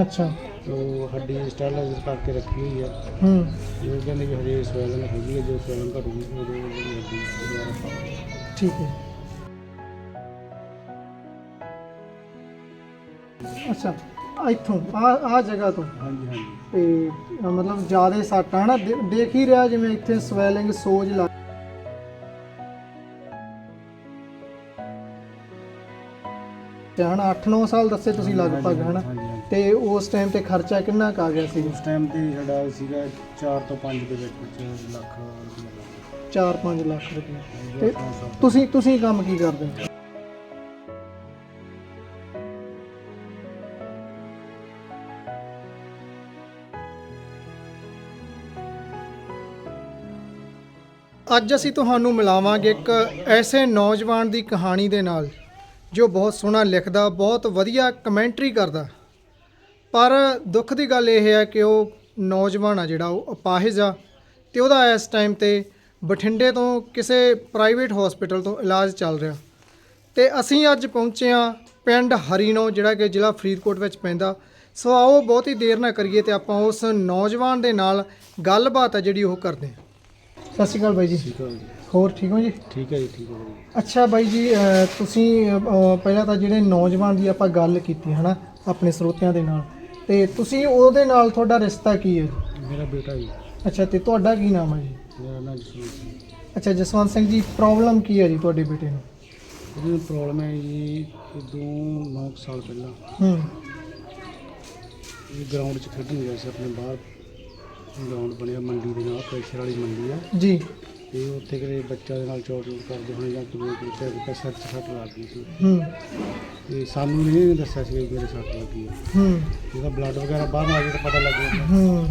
ਅੱਛਾ। ਉਹ ਹੱਡੀ ਸਟੈਬਲਾਈਜ਼ਰ ਕਰਕੇ ਰੱਖੀ ਹੋਈ ਹੈ। ਹੂੰ ਵੀ ਹਜੇ ਸਵੈਲਿੰਗ ਹੈਗੀ ਹੈ ਜੋ ਸਵੈਲਿੰਗ ਘਟੂਗੀ ਉਦੋਂ ਜਿਹੜੀ ਹੱਡੀ ਦੁਬਾਰਾ ਪਾਵਾਂਗੇ ਠੀਕ ਹੈ। ਅੱਛਾ ਇੱਥੋਂ ਆ ਆ ਜਗ੍ਹਾ ਤੋਂ। ਹਾਂਜੀ ਹਾਂਜੀ। ਤੇ ਅ, ਮਤਲਬ ਜ਼ਿਆਦਾ ਸੱਟ ਆ ਨਾ ਦੇ- ਦੇਖ ਹੀ ਰਿਹਾ ਜਿਵੇਂ ਇੱਥੇ ਸਵੈਲਿੰਗ ਸੋਜ ਲੱਗ ਤੇ ਹਨਾ 8-9 ਸਾਲ ਦੱਸੇ ਤੁਸੀਂ ਲਗਭਗ ਹਨਾ? ਹਾਂਜੀ ਹਾਂਜੀ। ਤੇ ਉਸ ਟਾਈਮ ਤੇ ਖਰਚਾ ਕਿੰਨਾ ਕੁ ਆ ਗਿਆ ਸੀ? ਉਸ ਟਾਈਮ ਤੇ ਸਾਡਾ ਸੀਗਾ 4 ਤੋਂ 5 ਦੇ ਵਿੱਚ ਵਿੱਚ ਲੱਖ ਰੁਪਏ। ਲੱਗਾ 4-5 ਲੱਖ ਰੁਪਏ। ਤੇ ਤੁਸੀਂ ਤੁਸੀਂ ਕੰਮ ਕੀ ਕਰਦੇ? ਹੋ ਅੱਜ ਅਸੀਂ ਤੁਹਾਨੂੰ ਮਿਲਾਵਾਂਗੇ ਇੱਕ ਐਸੇ ਨੌਜਵਾਨ ਦੀ ਕਹਾਣੀ ਦੇ ਨਾਲ ਜੋ ਬਹੁਤ ਸੋਹਣਾ ਲਿਖਦਾ ਬਹੁਤ ਵਧੀਆ ਕਮੈਂਟਰੀ ਕਰਦਾ। ਪਰ ਦੁੱਖ ਦੀ ਗੱਲ ਇਹ ਹੈ ਕਿ ਉਹ ਨੌਜਵਾਨ ਆ ਜਿਹੜਾ ਉਹ ਅਪਾਹਿਜ ਆ ਤੇ ਉਹਦਾ ਇਸ ਟਾਈਮ ਤੇ ਬਠਿੰਡੇ ਤੋਂ ਕਿਸੇ ਪ੍ਰਾਈਵੇਟ ਹਸਪੀਟਲ ਤੋਂ ਇਲਾਜ ਚੱਲ ਰਿਹਾ। ਤੇ ਅਸੀਂ ਅੱਜ ਪਹੁੰਚੇ ਆ ਪਿੰਡ ਹਰੀਨੋ ਜਿਹੜਾ ਕਿ ਜ਼ਿਲ੍ਹਾ ਫਰੀਦਕੋਟ ਵਿੱਚ ਪੈਂਦਾ। ਸੋ ਆਓ ਬਹੁਤੀ ਦੇਰ ਨਾ ਕਰੀਏ ਤੇ ਆਪਾਂ ਉਸ ਨੌਜਵਾਨ ਦੇ ਨਾਲ ਗੱਲਬਾਤ ਆ ਜਿਹੜੀ ਉਹ ਕਰਦੇ ਹਾਂ। ਸਤਿ ਸ਼੍ਰੀ ਅਕਾਲ ਬਾਈ ਜੀ। ਹੈ ਹੋਰ ਠੀਕ ਹੋ ਜੀ? ਠੀਕ ਹੈ ਜੀ ਠੀਕ ਹੈ ਜੀ। ਅੱਛਾ ਬਾਈ ਜੀ ਅਹ ਤੁਸੀਂ ਅਹ, ਪਹਿਲਾਂ ਤਾਂ ਜਿਹੜੇ ਨੌਜਵਾਨ ਦੀ ਆਪਾਂ ਗੱਲ ਕੀਤੀ ਹਨਾ ਆਪਣੇ ਸਰੋਤਿਆਂ ਦੇ ਨਾਲ। ਤੇ ਤੁਸੀਂ ਉਹਦੇ ਨਾਲ ਤੁਹਾਡਾ ਰਿਸ਼ਤਾ ਕੀ ਹੈ? ਮੇਰਾ ਬੇਟਾ ਜੀ। ਅੱਛਾ ਤੇ ਤੁਹਾਡਾ ਕੀ ਨਾਮ ਹੈ ਜੀ? ਮੇਰਾ ਨਾਮ ਜਸਵੰਤ ਸਿੰਘ ਅੱਛਾ ਜਸਵੰਤ ਸਿੰਘ ਜੀ ਪ੍ਰੋਬਲਮ ਕੀ ਹੈ ਜੀ ਤੁਹਾਡੇ ਬੇਟੇ ਨੂੰ? ਉਹਦੀ ਪ੍ਰੋਬਲਮ ਹੈ ਜੀ ਇਹ ਦੋ ਨੌ ਕੁ ਸਾਲ ਪਹਿਲਾਂ ਹੂੰ। ਇਹ ਗਰਾਊਂਡ 'ਚ ਖੇਡਣ ਗਿਆ ਸੀ ਆਪਣੇ ਬਾਹਰ ਗਰਾਊਂਡ ਬਣਿਆ ਮੰਡੀ ਦੇ ਨਾਲ ਪ੍ਰੈਸ਼ਰ ਵਾਲੀ ਮੰਡੀ ਆ। ਜੀ। ਤੇ ਉੱਥੇ ਕਿਤੇ ਬੱਚਾ ਦੇ ਨਾਲ ਚੋਟ ਚੋਟ ਕਰਦੇ ਹੋਣੇ ਜਾਂ ਕਿਵੇਂ ਕਿਤੇ ਸਿਰ 'ਚ ਸੱਟ ਲੱਗ ਗਈ ਸੀ ਹੂੰ। ਤੇ ਸਾਨੂੰ ਨਹੀਂ ਦੱਸਿਆ ਸੀ ਵੀ ਮੇਰੇ ਸੱਟ ਲੱਗੀ ਹੈ। ਹੂੰ। ਜਿਹਦਾ ਬਲੱਡ ਵਗੈਰਾ ਬਾਹਰ ਆ ਗਿਆ ਤਾਂ ਪਤਾ ਲੱਗ ਗਿਆ। ਹੂੰ।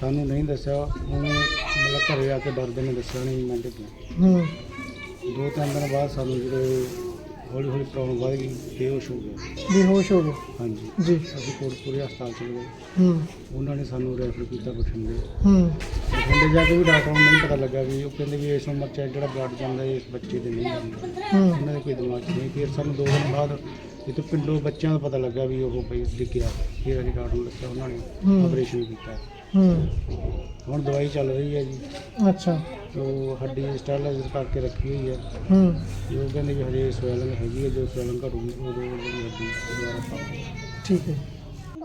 ਸਾਨੂੰ ਨਹੀਂ ਦੱਸਿਆ। ਉਹਨੇ ਮਤਲਬ ਘਰੇ ਆ ਕੇ ਡਰਦੇ ਨੇ ਦੱਸਿਆ ਨਹੀਂ ਮੈਂ ਡਿੱਗਿਆ ਹੂੰ। ਦੋ ਤਿੰਨ ਦਿਨ ਬਾਅਦ ਸਾਨੂੰ ਜਿਹੜੇ ਹੌਲੀ ਹੌਲੀ ਪ੍ਰੋਬਲਮ ਵੱਧ ਗਈ ਬੇਹੋਸ਼ ਹੋ ਗਿਆ ਬੇਹੋਸ਼ ਹੋ ਗਏ? ਹਾਂਜੀ। ਜੀ। ਅਸੀਂ ਕੋਟਪੁਰੇ ਹਸਪਤਾਲ ਚਲੇ ਗਏ। ਹੂੰ। ਉਹਨਾਂ ਨੇ ਸਾਨੂੰ ਰੈਫਰ ਕੀਤਾ ਬਠਿੰਡੇ ਹੂੰ। ਬਠਿੰਡੇ ਜਾ ਕੇ ਵੀ ਡਾਕਟਰ ਨੂੰ ਨਹੀਂ ਪਤਾ ਲੱਗਾ ਵੀ ਉਹ ਕਹਿੰਦੇ ਵੀ ਇਸ ਉਮਰ 'ਚ ਜਿਹੜਾ ਬਲੱਡ ਜਾਂਦਾ ਇਸ ਬੱਚੇ ਦੇ ਨਹੀਂ ਜਾਂਦਾ। ਹੂੰ। ਉਹਨਾਂ ਦੇ ਕੋਈ ਦਿਮਾਗ 'ਚ ਨਹੀਂ। ਫਿਰ ਸਾਨੂੰ ਦੋ ਦਿਨ ਬਾਅਦ ਇਹ ਪਿੰਡੋਂ ਬੱਚਿਆਂ ਦਾ ਪਤਾ ਲੱਗਾ ਵੀ ਉਹ ਪਈ ਡਿੱਗਿਆ। ਫਿਰ ਅਸੀਂ ਡਾਕਟਰ ਨੂੰ ਦੱਸਿਆ ਉਹਨਾਂ ਨੇ ਹੂੰ। ਆਪਰੇਸ਼ਨ ਕੀਤਾ। ਹੂੰ। ਹੁਣ ਦਵਾਈ ਚੱਲ ਰਹੀ ਹੈ ਜੀ। ਅੱਛਾ। ਉਹ ਹੱਡੀ ਸਟੈਬਲਾਈਜ਼ਰ ਕਰਕੇ ਰੱਖੀ ਹੋਈ ਹੈ। ਹੂੰ। ਜੋ ਕਹਿੰਦੇ ਵੀ ਹਜੇ ਸਵੈਲਿੰਗ ਹੈਗੀ ਹੈ ਜੋ ਸਵੈਲਿੰਗ ਘਟੂਗੀ ਉਦੋਂ ਜਿਹੜੀ ਹੱਡੀ ਦੁਬਾਰਾ ਪਾਵਾਂਗੇ ਠੀਕ ਹੈ।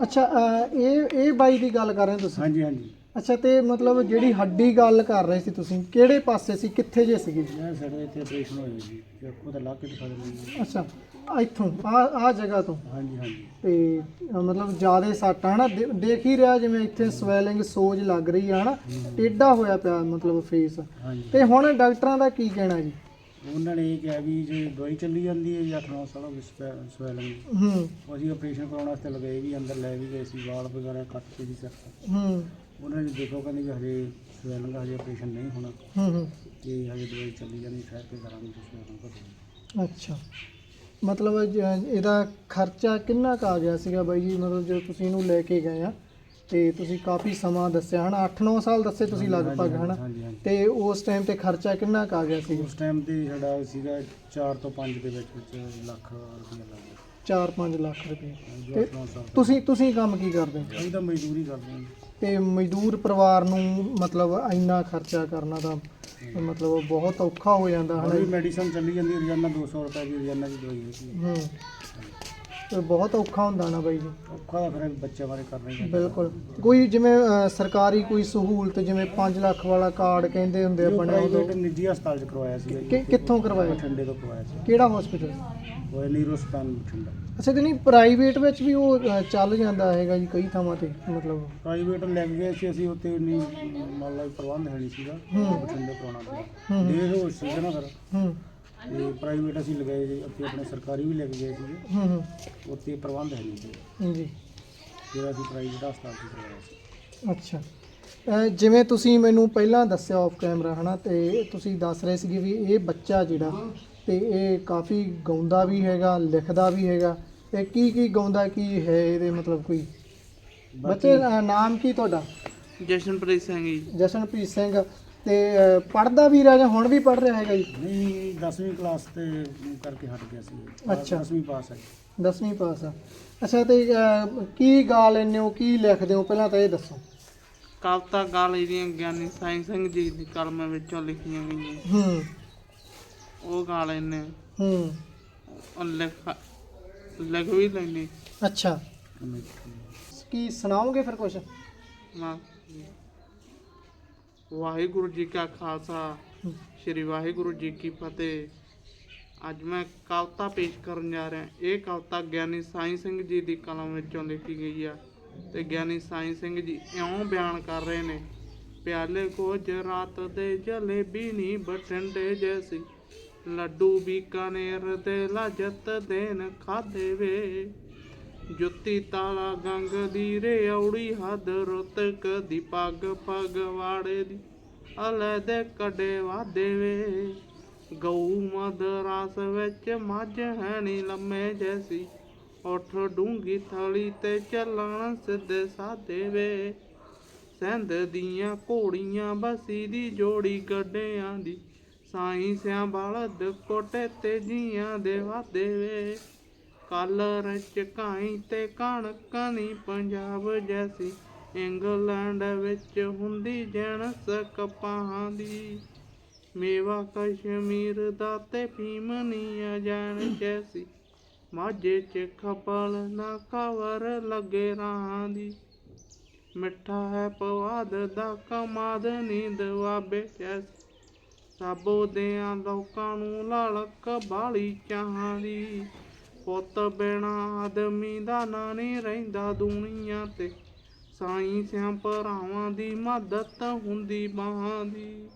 ਅੱਛਾ ਅਹ, ਇਹ ਇਹ ਬਾਈ ਦੀ ਗੱਲ ਕਰ ਰਹੇ ਹੋ ਤੁਸੀਂ? ਹਾਂਜੀ ਹਾਂਜੀ। ਅੱਛਾ ਤੇ ਮਤਲਬ ਜਿਹੜੀ ਹੱਡੀ ਗੱਲ ਕਰ ਰਹੇ ਸੀ ਤੁਸੀਂ ਕਿਹੜੇ ਪਾਸੇ ਸੀ ਕਿੱਥੇ ਜੇ ਸੀਗੇ? ਮੈਂ ਸਾਡੇ ਇੱਥੇ ਆਪਰੇਸ਼ਨ ਹੋਇਆ ਜੀ ਤੇ ਤਾਂ ਲਾ ਕੇ ਦਿਖਾ ਦਿੰਦੇ ਅੱਛਾ ਇੱਥੋਂ ਆ ਆ ਜਗ੍ਹਾ ਤੋਂ? ਹਾਂਜੀ ਹਾਂਜੀ। ਤੇ ਅ, ਮਤਲਬ ਜ਼ਿਆਦਾ ਸੱਟ ਆ ਨਾ ਦੇ- ਦੇਖ ਹੀ ਰਿਹਾ ਜਿਵੇਂ ਇੱਥੇ ਸਵੈਲਿੰਗ ਸੋਜ ਲੱਗ ਰਹੀ ਆ ਹਨਾ ਟੇਢਾ ਹੋਇਆ ਪਿਆ ਮਤਲਬ ਫੇਸ ਹਾਂਜੀ। ਤੇ ਹੁਣ ਡਾਕਟਰਾਂ ਦਾ ਕੀ ਕਹਿਣਾ ਜੀ? ਉਹਨਾਂ ਨੇ ਇਹ ਕਿਹਾ ਵੀ ਜੇ ਦਵਾਈ ਚੱਲੀ ਜਾਂਦੀ ਹੈ ਜਾਂ 8-9 ਸਾਲਾਂ ਸਵੈਲਿੰਗ ਹੂੰ। ਅਸੀਂ ਆਪਰੇਸ਼ਨ ਕਰਾਉਣ ਵਾਸਤੇ ਲਗਾਏ ਵੀ ਅੰਦਰ ਲੈ ਵੀ ਗਏ ਸੀ ਵਾਲ ਵਗੈਰਾ ਕੱਟ ਕੇ ਜੀ ਸਰ ਹੂੰ। ਉਹਨਾਂ ਨੇ ਦੇਖੋ ਕਹਿੰਦੇ ਵੀ ਹਜੇ ਸਵੈਲਿੰਗ ਹਜੇ ਆਪਰੇਸ਼ਨ ਨਹੀਂ ਹੋਣਾ। ਹੂੰ ਹੂੰ। ਤੇ ਹਜੇ ਦਵਾਈ ਚੱਲੀ ਜਾਂਦੀ ਠਹਿਰ ਕੇ ਕਰਾਂਗੇ ਸਵੈਲਿੰਗ ਘਟੂਗੀ ਅੱਛਾ। ਮਤਲਬ ਜ- ਇਹਦਾ ਖਰਚਾ ਕਿੰਨਾ ਕੁ ਆ ਗਿਆ ਸੀਗਾ ਬਾਈ ਜੀ? ਮਤਲਬ ਜਦੋਂ ਤੁਸੀਂ ਇਹਨੂੰ ਲੈ ਕੇ ਗਏ ਆ ਤੇ ਤੁਸੀਂ ਕਾਫੀ ਸਮਾਂ ਦੱਸਿਆ ਹਨਾ 8-9 ਸਾਲ ਦੱਸੇ ਤੁਸੀਂ ਲਗਭਗ ਹਨਾ? ਹਾਂਜੀ ਹਾਂਜੀ। ਤੇ ਉਸ ਟਾਈਮ ਤੇ ਖਰਚਾ ਕਿੰਨਾ ਕੁ ਆ ਗਿਆ ਸੀ? ਉਸ ਟਾਈਮ ਤੇ ਸਾਡਾ ਸੀਗਾ 4 ਤੋਂ 5 ਦੇ ਵਿੱਚ ਵਿੱਚ ਲੱਖ ਰੁਪਏ ਲੱਗ ਗਿਆ। 4-5 ਲੱਖ ਰੁਪਏ ਜੋ ਤੇ ਸਾਲ ਤੁਸੀਂ ਤੁਸੀਂ ਕੰਮ ਕੀ ਕਰਦੇ? ਹੋ ਅਸੀਂ ਤਾਂ ਮਜ਼ਦੂਰੀ ਕਰਦੇ ਹਾਂ ਤੇ ਮਜ਼ਦੂਰ ਪਰਿਵਾਰ ਨੂੰ ਮਤਲਬ ਇੰਨਾ ਖਰਚਾ ਕਰਨਾ ਤਾਂ ਮਤਲਬ ਬਹੁਤ ਔਖਾ ਹੋ ਜਾਂਦਾ ਹੁਣ ਵੀ ਹਨਾ ਮੈਡੀਸਨ ਚੱਲੀ ਜਾਂਦੀ ਹੈ, ਰੋਜ਼ਾਨਾ 200 ਰੁਪਏ ਦੀ ਰੋਜ਼ਾਨਾ ਦੀ ਦਵਾਈ ਹੈ। ਹੂੰ। ਤੇ ਬਹੁਤ ਔਖਾ ਹੁੰਦਾ ਨਾ ਬਾਈ ਜੀ। ਔਖਾ ਤਾਂ ਫਿਰ ਬੱਚਿਆਂ ਬਾਰੇ ਕਰਨਾ ਹੀ ਪੈਂਦਾ। ਬਿਲਕੁਲ। ਕੋਈ ਜਿਵੇਂ ਅ, ਸਰਕਾਰੀ ਕੋਈ ਸਹੂਲਤ ਜਿਵੇਂ 5 ਲੱਖ ਵਾਲਾ ਕਾਰਡ ਕਹਿੰਦੇ ਹੁੰਦੇ ਜੋ ਆਪਣੇ ਉਦੋਂ। ਪ੍ਰਾਈਵੇਟ ਨਿੱਜੀ ਹਸਪਤਾਲ ਚ ਕਰਵਾਇਆ ਸੀ ਕਿ- ਕਿੱਥੋਂ ਕਰਵਾਇਆ? ਬਠਿੰਡੇ ਤੋਂ ਕਰਵਾਇਆ ਸੀ। ਕਿਹੜਾ ਹਸਪੀਟਲ ਉਹ ਨੀਰੋਸਪਤਾਨ ਬਠਿੰਡਾ। ਅੱਛਾ ਤੇ ਨਹੀਂ ਪ੍ਰਾਈਵੇਟ ਵਿੱਚ ਵੀ ਉਹ ਅ, ਚੱਲ ਜਾਂਦਾ ਹੈਗਾ ਜੀ ਕਈ ਥਾਵਾਂ ਤੇ ਮਤਲਬ। ਪ੍ਰਾਈਵੇਟ ਲੈ ਕੇ ਗਏ ਸੀ ਅਸੀਂ ਉੱਥੇ ਨਹੀਂ ਮੰਨ ਲਾ ਵੀ ਪ੍ਰਬੰਧ ਹੈ ਨਹੀਂ ਸੀਗਾ। ਹੂੰ। ਬਠਿੰਡੇ ਕਰਾਉਣਾ ਪਿਆ ਹੂੰ। ਦੇਰ ਹੋ ਸੀਗਾ ਨਾ ਫਿਰ। ਹੂੰ। ਤੇ ਪ੍ਰਾਈਵੇਟ ਅਸੀਂ ਲਗਾਏ ਜੀ ਉੱਥੇ ਆਪਣੇ ਸਰਕਾਰੀ ਵੀ ਲੈ ਕੇ ਗਏ ਸੀਗੇ। ਹੂੰ ਹੂੰ। ਉੱਥੇ ਪ੍ਰਬੰਧ ਹੈ ਨਹੀਂ ਸੀ ਜੀ ਫਿਰ ਅਸੀਂ ਪ੍ਰਾਈਵੇਟ ਹਸਪਤਾਲ ਚ ਕਰਵਾਇਆ ਸੀ। ਅੱਛਾ। ਅਹ ਜਿਵੇਂ ਤੁਸੀਂ ਮੈਨੂੰ ਪਹਿਲਾਂ ਦੱਸਿਆ ਆਫ ਕੈਮਰਾ ਹਨਾ ਤੇ ਤੁਸੀਂ ਦੱਸ ਰਹੇ ਸੀਗੇ ਵੀ ਇਹ ਬੱਚਾ ਜਿਹੜਾ ਤੇ ਇਹ ਕਾਫੀ ਗਾਉਂਦਾ ਵੀ ਹੈਗਾ ਲਿਖਦਾ ਵੀ ਹੈਗਾ ਤੇ ਕੀ ਕੀ ਗਾਉਂਦਾ ਕੀ ਹੈ ਇਹਦੇ ਮਤਲਬ ਕੋਈ? ਬੱਚੇ ਦਾ ਨਾਮ ਕੀ ਤੁਹਾਡਾ? ਜਸ਼ਨਪ੍ਰੀਤ ਸਿੰਘ ਜੀ। ਜਸ਼ਨਪ੍ਰੀਤ ਸਿੰਘ। ਤੇ ਪੜਦਾ ਵੀ ਰਿਹਾ ਜਾਂ ਹੁਣ ਵੀ ਪੜ ਰਿਹਾ ਹੈਗਾ ਜੀ? ਨਹੀਂ 10ਵੀਂ ਕਲਾਸ ਤੇ ਕਰਕੇ ਹਟ ਗਿਆ ਸੀ। ਅੱਛਾ। 10ਵੀਂ ਪਾਸ ਹੈ 10ਵੀਂ ਪਾਸ ਆ। ਅੱਛਾ ਤੇ ਅਹ, ਕੀ ਗਾ ਲੈਂਦੇ ਹੋ ਕੀ ਲਿਖਦੇ ਹੋ? ਪਹਿਲਾਂ ਤਾਂ ਇਹ ਦੱਸੋ। ਕਵਿਤਾ ਗਾਲੀ ਦੀਆਂ ਗਿਆਨੀ ਸਾਈਂ ਸਿੰਘ ਜੀ ਦੀ ਕਲਮ ਵਿੱਚੋਂ ਲਿਖੀਆਂ ਗਈਆਂ। ਹੂੰ। ਉਹ ਗਾ ਲੈਨੇ ਹੂੰ। ਲਿਖ ਲਿਖ ਵੀ ਲੈਨੇ ਅੱਛਾ। ਕੀ ਸੁਣਾਓਗੇ ਫਿਰ ਕੁਝ ਨਾ ਵਾਹਿਗੁਰੂ ਜੀ ਕਾ ਖਾਲਸਾ, ਸ੍ਰੀ ਵਾਹਿਗੁਰੂ ਜੀ ਕੀ ਫਤਿਹ। ਅੱਜ ਮੈਂ ਕਵਿਤਾ ਪੇਸ਼ ਕਰਨ ਜਾ ਰਿਹਾ। ਇਹ ਕਵਿਤਾ ਗਿਆਨੀ ਸਾਈਂ ਸਿੰਘ ਜੀ ਦੀ ਕਲਮ ਵਿੱਚੋਂ ਲਿਖੀ ਗਈ ਆ। ਤੇ ਗਿਆਨੀ ਸਾਈਂ ਸਿੰਘ ਜੀ ਇਉਂ ਬਿਆਨ ਕਰ ਰਹੇ ਨੇ, ਪਿਆਲੇ ਕੁਝ ਰਾਤ ਦੇ ਜਲੇਬੀ ਨੀ ਬਠਿੰਡੇ ਜੈਸੀ, ਲੱਡੂ ਬੀਕਾਨੇਰ ਦੇ ਲਾਜਤ ਦੇਨ ਖਾਦੇ ਵੇ। ਜੁੱਤੀ ਤਾਲਾ ਗੰਗ ਦੀ ਰੇਉੜੀ ਹੱਦ ਰੁੱਤ ਕਦੀ ਪੱਗ ਪੱਗ ਵਾੜੇ ਦੀ। ਅਲੇ ਦੇ ਕੱਡੇ ਵਾਦੇ ਵੇ। ਗਊ ਮਦ ਰਾਸ ਵਿੱਚ ਮੱਝ ਹੈ ਲੰਮੇ ਜੈਸੀ। ਉਠ ਡੂੰਗੀ ਥਲੀ ਤੇ ਚੱਲਣ ਸਿੱਧੇ ਸਾਦੇ ਵੇ। ਸਿੰਧ ਦੀਆਂ ਘੋੜੀਆਂ ਬਸੀ ਦੀ ਜੋੜੀ ਗੱਡਿਆਂ ਦੀ। ਸਾਈਂ ਸਿਆਂ ਬਲਦ ਕੋਟੇ ਤੇ ਜੀਆਂ ਦੇ ਵਾਦੇ ਵੇ। ਕਲਰ ਚਕਾਈ ਤੇ ਕਣਕ ਨੀ ਪੰਜਾਬ ਜੈਸੀ। ਇੰਗਲੈਂਡ ਵਿੱਚ ਹੁੰਦੀ ਜਣਸ ਕਪਾਹਾਂ ਦੀ। ਮੇਵਾ ਕਸ਼ਮੀਰ ਦਾ ਤੇ ਭੀਮਨੀ ਅਜਾਨ ਜੈਸੀ। ਮਾਝੇ ਚ ਖਪਲ ਨਾ ਕਵਰ ਲੱਗੇ ਰਾਹਾਂ ਦੀ। ਮਿੱਠਾ ਹੈ ਪਵਾਦ ਦਾ ਕਮਾਦ ਨੀਂਦ ਵਾਬੇ ਜੈਸੀ। ਸਾਬੋ ਦਿਆਂ ਲੋਕਾਂ ਨੂੰ ਲਾਲਕ ਬਾਲੀ ਚਾਹਾਂ ਦੀ। ਪੁੱਤ ਬਿਨਾ ਆਦਮੀ ਦਾ ਨਾਂ ਨਹੀਂ ਰਹਿੰਦਾ ਦੁਨੀਆ ਤੇ। ਸਾਈਂ ਸਿਆਂ ਭਰਾਵਾਂ ਦੀ ਮਦਦ ਹੁੰਦੀ ਬਾਹਾਂ ਦੀ।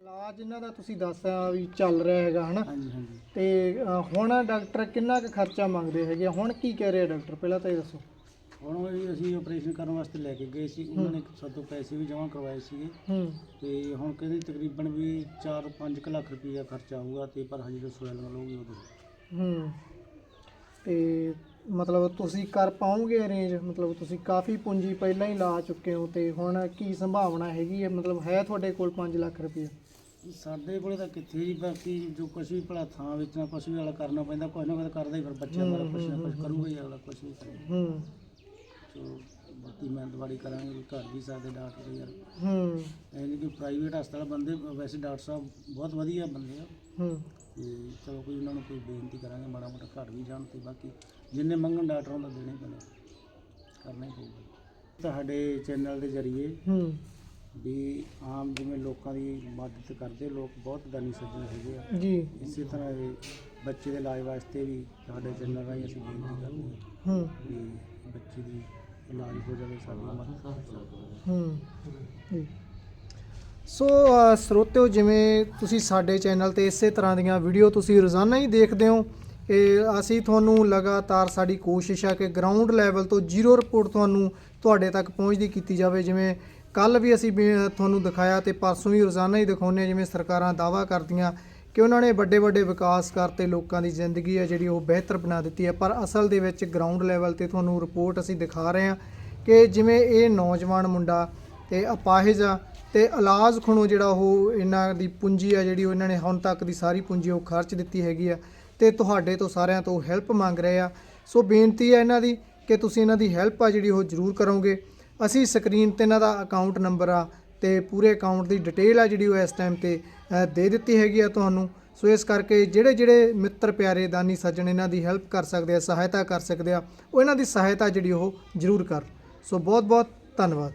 ਇਲਾਜ ਇਹਨਾਂ ਦਾ ਤੁਸੀਂ ਦੱਸਿਆ ਵੀ ਚੱਲ ਰਿਹਾ ਹੈਗਾ ਹਨਾ? ਹਾਂਜੀ ਹਾਂਜੀ। ਤੇ ਹੁਣ ਡਾਕਟਰ ਕਿੰਨਾ ਕੁ ਖਰਚਾ ਮੰਗਦੇ ਹੈਗੇ? ਆ? ਹੁਣ ਕੀ ਕਹਿ ਰਿਹਾ ਡਾਕਟਰ? ਪਹਿਲਾਂ ਤਾਂ ਇਹ ਦੱਸੋ। ਹੁਣ ਉਹ ਜੀ ਅਸੀਂ ਆਪਰੇਸ਼ਨ ਕਰਨ ਵਾਸਤੇ ਲੈ ਕੇ ਗਏ ਸੀ। ਉਹਨਾਂ ਨੇ ਸਾਤੋਂ ਪੈਸੇ ਵੀ ਜਮ੍ਹਾਂ ਕਰਵਾਏ ਸੀਗੇ। ਹੂੰ। ਤੇ ਹੁਣ ਕਹਿੰਦੇ ਤਕਰੀਬਨ ਵੀ 4-5 ਲੱਖ ਰੁਪਈਆ ਖਰਚਾ ਆਊਗਾ ਤੇ ਪਰ ਹਜੇ ਜੋ ਸਵੈਲਿੰਗ ਲਊਗੀ ਉਦੋਂ ਹੂੰ। ਤੇ ਮਤਲਬ ਤੁਸੀਂ ਕਰ ਪਾਓਗੇ ਅਰੇਂਜ ਮਤਲਬ ਤੁਸੀਂ ਕਾਫੀ ਪੂੰਜੀ ਪਹਿਲਾਂ ਹੀ ਲਾ ਚੁੱਕੇ ਹੋ ਤੇ ਹੁਣ ਕੀ ਸੰਭਾਵਨਾ ਹੈਗੀ ਹੈ? ਮਤਲਬ ਹੈ ਤੁਹਾਡੇ ਕੋਲ 5 ਲੱਖ ਰੁਪਏ? ਸਾਡੇ ਕੋਲੇ ਤਾਂ ਕਿੱਥੇ ਜੀ ਬਾਕੀ ਜੋ ਕੁਛ ਵੀ ਭਲਾ ਥਾਂ ਵੇਚਣਾ ਕੁਛ ਵੀ ਵਾਲਾ ਕਰਨਾ ਪੈਂਦਾ ਕੁਛ ਨਾ ਕੁਛ ਕਰਦਾ ਹੀ ਫਿਰ ਬੱਚਿਆਂ ਦਾ ਕੁਛ ਨਾ ਕੁਛ ਕਰੂਗਾ ਹੀ ਅਗਲਾ ਕੁਛ ਵੀ। ਕਰੇਗਾ ਹੂੰ। ਸੋ ਬਾਕੀ ਮਿਹਨਤਵਾੜੀ ਕਰਾਂਗੇ ਵੀ ਘਰ ਵੀ ਸਾਡੇ ਡਾਕਟਰ ਯਾਰ। ਹੂੰ। ਇਹ ਨਹੀਂ ਕਿ ਪ੍ਰਾਈਵੇਟ ਹਸਪਤਾਲ ਬੰਦੇ ਵੈਸੇ ਡਾਕਟਰ ਸਾਹਿਬ ਬਹੁਤ ਵਧੀਆ ਬੰਦੇ ਆ। ਹੂੰ। ਤੇ ਚਲੋ ਕੋਈ ਉਹਨਾਂ ਨੂੰ ਕੋਈ ਬੇਨਤੀ ਕਰਾਂਗੇ ਮਾੜਾ ਮੋਟਾ ਘਰ ਵੀ ਜਾਣ ਤੇ ਬਾਕੀ ਜਿੰਨੇ ਮੰਗਣ ਡਾਕਟਰਾਂ ਦਾ ਦੇਣੇ ਪੈਣੇ। ਕਰਨਾ ਹੀ ਪਊਗਾ। ਤੁਹਾਡੇ ਚੈਨਲ ਦੇ ਜ਼ਰੀਏ ਹੂੰ। ਵੀ ਆਮ ਜਿਵੇਂ ਲੋਕਾਂ ਦੀ ਮਦਦ ਕਰਦੇ ਲੋਕ ਬਹੁਤ ਦਾਨੀ ਸੱਜਣ ਹੈਗੇ ਆ। ਜੀ। ਇਸੇ ਤਰ੍ਹਾਂ ਇਹ ਬੱਚੇ ਦੇ ਇਲਾਜ ਵਾਸਤੇ ਵੀ ਤੁਹਾਡੇ ਚੈਨਲ ਰਾਹੀਂ ਅਸੀਂ ਬੇਨਤੀ ਕਰਦੇ ਹਾਂ ਹੂੰ। ਵੀ ਬੱਚੇ ਦੀ ਇਲਾਜ ਹੋ ਜਾਵੇ ਸਾਡੀ ਮਦਦ ਹੂੰ ਜੀ ਸੋ ਅ, ਸਰੋਤਿਓ ਜਿਵੇਂ ਤੁਸੀਂ ਸਾਡੇ ਚੈਨਲ ਤੇ ਇਸੇ ਤਰ੍ਹਾਂ ਦੀਆਂ ਵੀਡੀਓ ਤੁਸੀਂ ਰੋਜ਼ਾਨਾ ਹੀ ਦੇਖਦੇ ਹੋ ਇਹ ਅਸੀਂ ਤੁਹਾਨੂੰ ਲਗਾਤਾਰ ਸਾਡੀ ਕੋਸ਼ਿਸ਼ ਆ ਕਿ ਗਰਾਊਂਡ ਲੈਵਲ ਤੋਂ ਜ਼ੀਰੋ ਰਿਪੋਰਟ ਤੁਹਾਨੂੰ ਤੁਹਾਡੇ ਤੱਕ ਪਹੁੰਚਦੀ ਕੀਤੀ ਜਾਵੇ। ਜਿਵੇਂ ਕੱਲ ਵੀ ਅਸੀਂ ਵੀ ਤੁਹਾਨੂੰ ਦਿਖਾਇਆ ਤੇ ਪਰਸੋਂ ਵੀ ਰੋਜ਼ਾਨਾ ਹੀ ਦਿਖਾਉਂਦੇ ਹਾਂ ਜਿਵੇਂ ਸਰਕਾਰਾਂ ਦਾਵਾ ਕਰਦੀਆਂ ਕਿ ਉਹਨਾਂ ਨੇ ਵੱਡੇ ਵੱਡੇ ਵਿਕਾਸ ਕਰਤੇ ਲੋਕਾਂ ਦੀ ਜ਼ਿੰਦਗੀ ਹੈ ਜਿਹੜੀ ਉਹ ਬਿਹਤਰ ਬਣਾ ਦਿੱਤੀ ਹੈ। ਪਰ ਅਸਲ ਦੇ ਵਿੱਚ ਗਰਾਊਂਡ ਲੈਵਲ ਤੇ ਤੁਹਾਨੂੰ ਰਿਪੋਰਟ ਅਸੀਂ ਦਿਖਾ ਰਹੇ ਹਾਂ ਕਿ ਜਿਵੇਂ ਇਹ ਨੌਜਵਾਨ ਮੁੰਡਾ ਤੇ ਅਪਾਹਿਜ ਆ ਤੇ ਇਲਾਜ ਖਣੋ ਜਿਹੜਾ ਉਹ ਇਹਨਾਂ ਦੀ ਪੂੰਜੀ ਆ ਜਿਹੜੀ ਉਹ ਇਹਨਾਂ ਨੇ ਹੁਣ ਤੱਕ ਦੀ ਸਾਰੀ ਪੂੰਜੀ ਉਹ ਖਰਚ ਦਿੱਤੀ ਹੈਗੀ ਆ ਤੇ ਤੁਹਾਡੇ ਤੋਂ ਸਾਰਿਆਂ ਤੋਂ ਹੈਲਪ ਮੰਗ ਰਹੇ ਆ। ਸੋ ਬੇਨਤੀ ਆ ਇਹਨਾਂ ਦੀ ਕਿ ਤੁਸੀਂ ਇਹਨਾਂ ਦੀ ਹੈਲਪ ਆ ਜਿਹੜੀ ਉਹ ਜ਼ਰੂਰ ਕਰੋਗੇ। ਅਸੀਂ ਸਕਰੀਨ ਤੇ ਇਹਨਾਂ ਦਾ ਅਕਾਊਂਟ ਨੰਬਰ ਆ ਤੇ ਪੂਰੇ ਅਕਾਊਂਟ ਦੀ ਡਿਟੇਲ ਆ ਜਿਹੜੀ ਉਹ ਇਸ ਟਾਈਮ ਤੇ ਦੇ ਦਿੱਤੀ ਹੈਗੀ ਆ ਤੁਹਾਨੂੰ। ਸੋ ਇਸ ਕਰਕੇ ਜਿਹੜੇ ਜਿਹੜੇ ਮਿੱਤਰ ਪਿਆਰੇ, ਦਾਨੀ ਸੱਜਣ ਇਹਨਾਂ ਦੀ ਹੈਲਪ ਕਰ ਸਕਦੇ ਆ, ਸਹਾਇਤਾ ਕਰ ਸਕਦੇ ਆ, ਉਹ ਇਹਨਾਂ ਦੀ ਸਹਾਇਤਾ ਜਿਹੜੀ ਉਹ ਜ਼ਰੂਰ ਕਰ। ਸੋ ਬਹੁਤ ਬਹੁਤ ਧੰਨਵਾਦ।